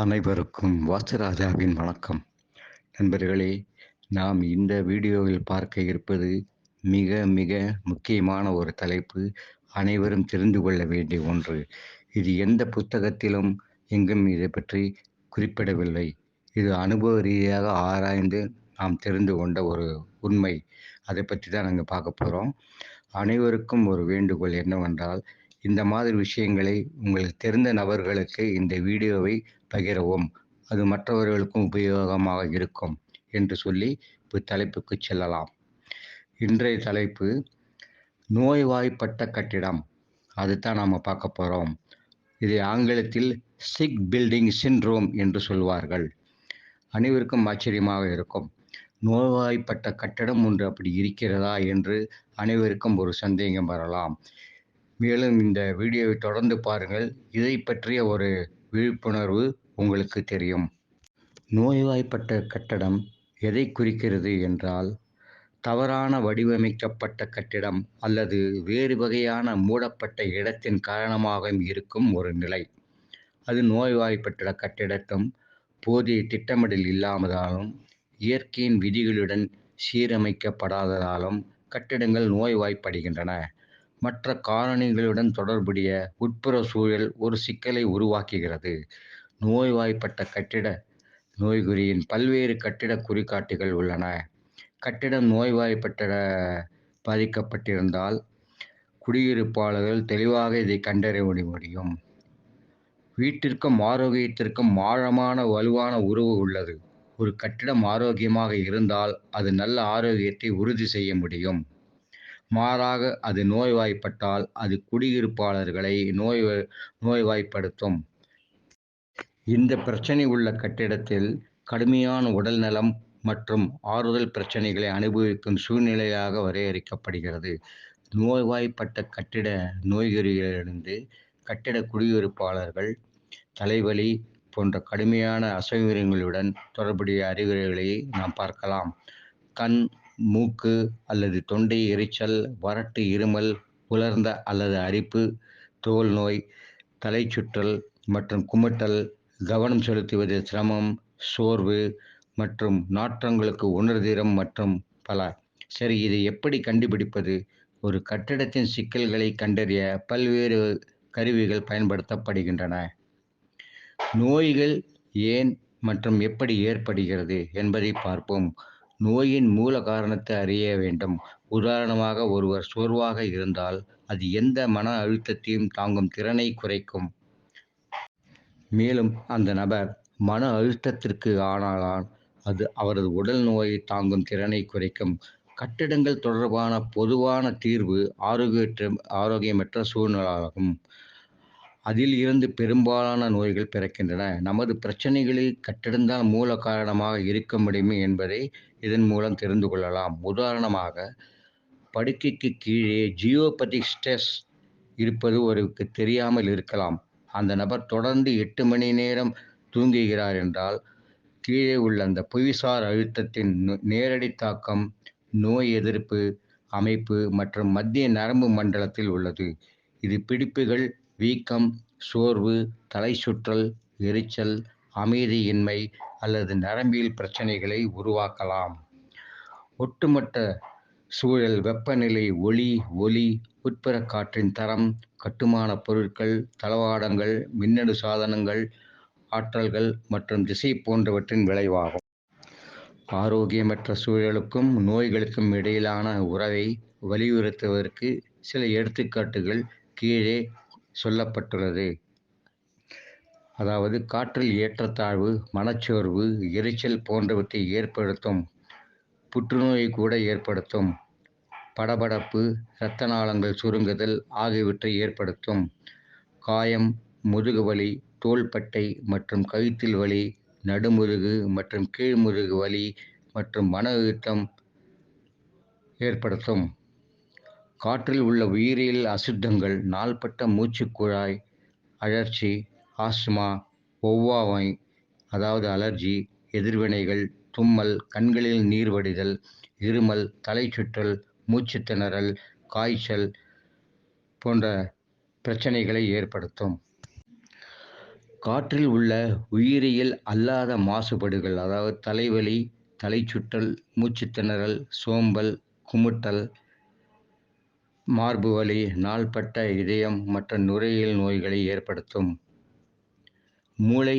அனைவருக்கும் வாசுராஜாவின் வணக்கம். நண்பர்களே நாம் இந்த வீடியோவில் பார்க்க இருப்பது மிக மிக முக்கியமான ஒரு தலைப்பு. அனைவரும் தெரிந்து கொள்ள வேண்டிய ஒன்று. இது எந்த புத்தகத்திலும் எங்கும் இதை பற்றி குறிப்பிடவில்லை. இது அனுபவ ரீதியாக ஆராய்ந்து நாம் தெரிந்து கொண்ட ஒரு உண்மை. அதை பற்றி தான் நாங்கள் பார்க்க போகிறோம் அனைவருக்கும் ஒரு வேண்டுகோள் என்னவென்றால் இந்த மாதிரி விஷயங்களை உங்களுக்கு தெரிந்த நபர்களுக்கு இந்த வீடியோவை பகிரவும். அது மற்றவர்களுக்கும் உபயோகமாக இருக்கும் என்று சொல்லி இப்போ தலைப்புக்கு செல்லலாம். இன்றைய தலைப்பு நோய்வாய்ப்பட்ட கட்டிடம். அதுதான் நாம் பார்க்க போகிறோம் இதை ஆங்கிலத்தில் சிக் பில்டிங் சின்ரோம் என்று சொல்வார்கள். அனைவருக்கும் ஆச்சரியமாக இருக்கும். நோய்வாய்ப்பட்ட கட்டடம் ஒன்று அப்படி இருக்கிறதா என்று அனைவருக்கும் ஒரு சந்தேகம் வரலாம். மேலும் இந்த வீடியோவை தொடர்ந்து பாருங்கள். இதை பற்றிய ஒரு விழிப்புணர்வு உங்களுக்கு தெரியும். நோய்வாய்ப்பட்ட கட்டடம் எதை குறிக்கிறது என்றால் தவறான வடிவமைக்கப்பட்ட கட்டிடம் அல்லது வேறு வகையான மூடப்பட்ட இடத்தின் காரணமாக இருக்கும் ஒரு நிலை. அது நோய்வாய்ப்பட்ட கட்டிடத்தும் போதிய திட்டமிடல் இல்லாமதாலும் இயற்கையின் விதிகளுடன் சீரமைக்கப்படாததாலும் கட்டிடங்கள் நோய்வாய்ப்படுகின்றன. மற்ற காரணிகளுடன் தொடர்புடைய உட்புற சூழல் ஒரு சிக்கலை உருவாக்குகிறது. நோய்வாய்ப்பட்ட கட்டிட நோய்குறியின் பல்வேறு கட்டிட குறிகாட்டிகள் உள்ளன. கட்டிடம் நோய்வாய்ப்பட்ட பாதிக்கப்பட்டிருந்தால் குடியிருப்பாளர்கள் தெளிவாக இதை கண்டறிய முடியும். வீட்டிற்கும் ஆரோக்கியத்திற்கும் ஆழமான வலுவான உறவு உள்ளது. ஒரு கட்டிடம் ஆரோக்கியமாக இருந்தால் அது நல்ல ஆரோக்கியத்தை உறுதி செய்ய முடியும். மாறாக அது நோய்வாய்ப்பட்டால் அது குடியிருப்பாளர்களை நோய் நோய்வாய்ப்படுத்தும். இந்த பிரச்சனை உள்ள கட்டிடத்தில் கடுமையான உடல் நலம் மற்றும் ஆறுதல் பிரச்சனைகளை அனுபவிக்கும் சூழ்நிலையாக வரையறுக்கப்படுகிறது. நோய்வாய்ப்பட்ட கட்டிட நோய்களிலிருந்து கட்டிட குடியிருப்பாளர்கள் தலைவலி போன்ற கடுமையான அசௌகரியங்களுடன் தொடர்புடைய அறிகுறிகளை நாம் பார்க்கலாம். கண் மூக்கு அல்லது தொண்டை எரிச்சல் வறட்டு இருமல் உலர்ந்த அல்லது அரிப்பு தோல் நோய் தலை சுற்றல் மற்றும் குமட்டல் கவனம் செலுத்துவதில் சிரமம் சோர்வு மற்றும் நாற்றங்களுக்கு உணர்திறம் மற்றும் பல. சரி இதை எப்படி கண்டுபிடிப்பது? ஒரு கட்டிடத்தின் சிக்கல்களை கண்டறிய பல்வேறு கருவிகள் பயன்படுத்தப்படுகின்றன. நோய்கள் ஏன் மற்றும் எப்படி ஏற்படுகிறது என்பதை பார்ப்போம். நோயின் மூல காரணத்தை அறிய வேண்டும். உதாரணமாக ஒருவர் சோர்வாக இருந்தால் அது எந்த மன அழுத்தத்தையும் தாங்கும் திறனை குறைக்கும். மேலும் அந்த நபர் மன அழுத்தத்திற்கு ஆனாலால் அது அவரது உடல் நோயை தாங்கும் திறனை குறைக்கும். கட்டிடங்கள் தொடர்பான பொதுவான தீர்வு ஆரோக்கியற்ற ஆரோக்கியமற்ற சூழ்நிலாகும் அதில் இருந்து பெரும்பாலான நோய்கள் பிறக்கின்றன. நமது பிரச்சனைகளில் கட்டிடம்தான் மூல காரணமாக இருக்க முடியுமே என்பதை இதன் மூலம் தெரிந்து கொள்ளலாம். உதாரணமாக படுக்கைக்கு கீழே ஜியோபதிக் ஸ்ட்ரெஸ் இருப்பது ஒருவருக்கு தெரியாமல் இருக்கலாம். அந்த நபர் தொடர்ந்து எட்டு மணி நேரம் தூங்குகிறார் என்றால் கீழே உள்ள அந்த புவிசார் அழுத்தத்தின் நேரடி தாக்கம் நோய் எதிர்ப்பு அமைப்பு மற்றும் மத்திய நரம்பு மண்டலத்தில் உள்ளது. இது பிடிப்புகள் வீக்கம் சோர்வு தலை சுற்றல் எரிச்சல் அமைதியின்மை அல்லது நரம்பியல் பிரச்சனைகளை உருவாக்கலாம். ஒட்டுமொத்த சூழல் வெப்பநிலை ஒளி ஒலி உட்புற காற்றின் தரம் கட்டுமான பொருட்கள் தளவாடங்கள் மின்னணு சாதனங்கள் ஆற்றல்கள் மற்றும் திசை போன்றவற்றின் விளைவாகும். ஆரோக்கியமற்ற சூழலுக்கும் நோய்களுக்கும் இடையிலான உறவை வலியுறுத்துவதற்கு சில எடுத்துக்காட்டுகள் கீழே சொல்லப்பட்டுள்ளது. அதாவது காற்றில் ஏற்றத்தாழ்வு மனச்சோர்வு எரிச்சல் போன்றவற்றை ஏற்படுத்தும் புற்றுநோயை கூட ஏற்படுத்தும் படபடப்பு இரத்த நாளங்கள் சுருங்குதல் ஆகியவற்றை ஏற்படுத்தும் காயம் முதுகு வலி தோள்பட்டை மற்றும் கழுத்தில் வலி நடுமுதுகு மற்றும் கீழ்முதுகு வலி மற்றும் மன அழுத்தம் ஏற்படுத்தும். காற்றில் உள்ள உயிரியல் அசுத்தங்கள் நாள்பட்ட மூச்சுக்குழாய் அழற்சி ஆஸ்துமா ஒவ்வாமை அதாவது அலர்ஜி எதிர்வினைகள் தும்மல் கண்களில் நீர் வடிதல் இருமல் தலை சுற்றல் மூச்சு திணறல் காய்ச்சல் போன்ற பிரச்சனைகளை ஏற்படுத்தும். காற்றில் உள்ள உயிரியல் அல்லாத மாசுபாடுகள் அதாவது தலைவலி தலைச்சுற்றல் மூச்சுத் திணறல் சோம்பல் குமட்டல் மார்பு வலி நாள்பட்ட இதயம் மற்றும் நுரையீரல் நோய்களை ஏற்படுத்தும். மூளை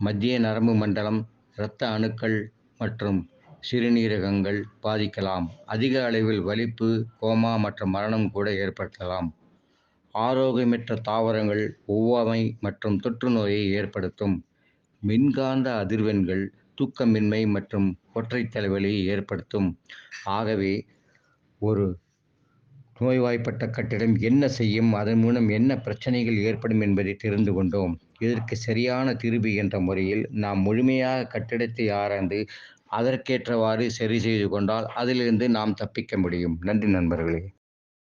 மத்திய நரம்பு மண்டலம் இரத்த அணுக்கள் மற்றும் சிறுநீரகங்கள் பாதிக்கலாம். அதிக அளவில் வலிப்பு கோமா மற்றும் மரணம் கூட ஏற்படுத்தலாம். ஆரோக்கியமற்ற தாவரங்கள் ஒவ்வாமை மற்றும் தொற்றுநோயை ஏற்படுத்தும். மின்காந்த அதிர்வெண்கள் தூக்கமின்மை மற்றும் ஒற்றை தலைவலியை ஏற்படுத்தும். ஆகவே ஒரு நோய்வாய்ப்பட்ட கட்டிடம் என்ன செய்யும் அதன் மூலம் என்ன பிரச்சனைகள் ஏற்படும் என்பதை தெரிந்து கொண்டோம். இதற்கு சரியான தீர்வு என்ற முறையில் நாம் முழுமையாக கட்டிடத்தை ஆராய்ந்து அதற்கேற்றவாறு சரி செய்து கொண்டால் அதிலிருந்து நாம் தப்பிக்க முடியும். நன்றி நண்பர்களே.